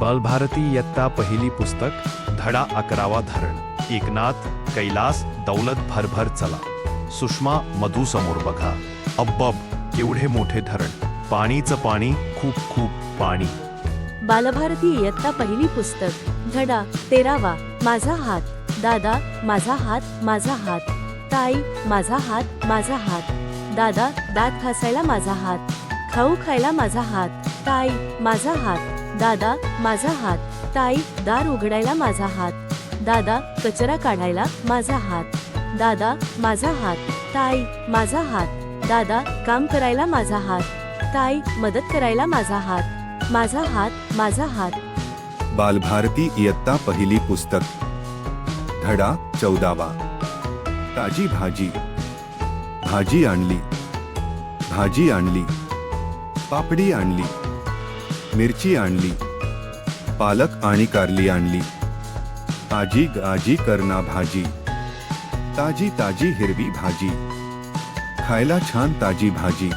बालभारती इयत्ता पहिली पुस्तक धडा अकरावा धरण. एकनाथ कैलास दौलत भरभर चला. सुषमा मधू समोर बघा. अब्बब एवढे मोठे धरण. पाणीचं पाणी खूप खूप पाणी. बालभारती इयत्ता पहिली पुस्तक धडा तेरावा माझा हात. दादा माझा हात माझा हात. ताई माझा हात माझा हात. दादा दात घासायला माझा हात. खाऊ खायला माझा हात. ताई माझा हात. दादा माझा हात. ताई दार उघडायला माझा हात. दादा कचरा काढायला माझा हात. दादा माझा हात. ताई माझा हात. दादा काम करायला माझा हात. ताई मदत करायला माझा हात. माझा हात माझा हात. बालभारती इयत्ता पहिली पुस्तक. धडा चौदावा. ताजी भाजी. भाजी आणली. भाजी आणली. पापडी आणली. मिरची आणली, पालक आणि कारली आणली, ताजी गाजी करना भाजी, ताजी ताजी हिरवी भाजी, खायला छान ताजी भाजी.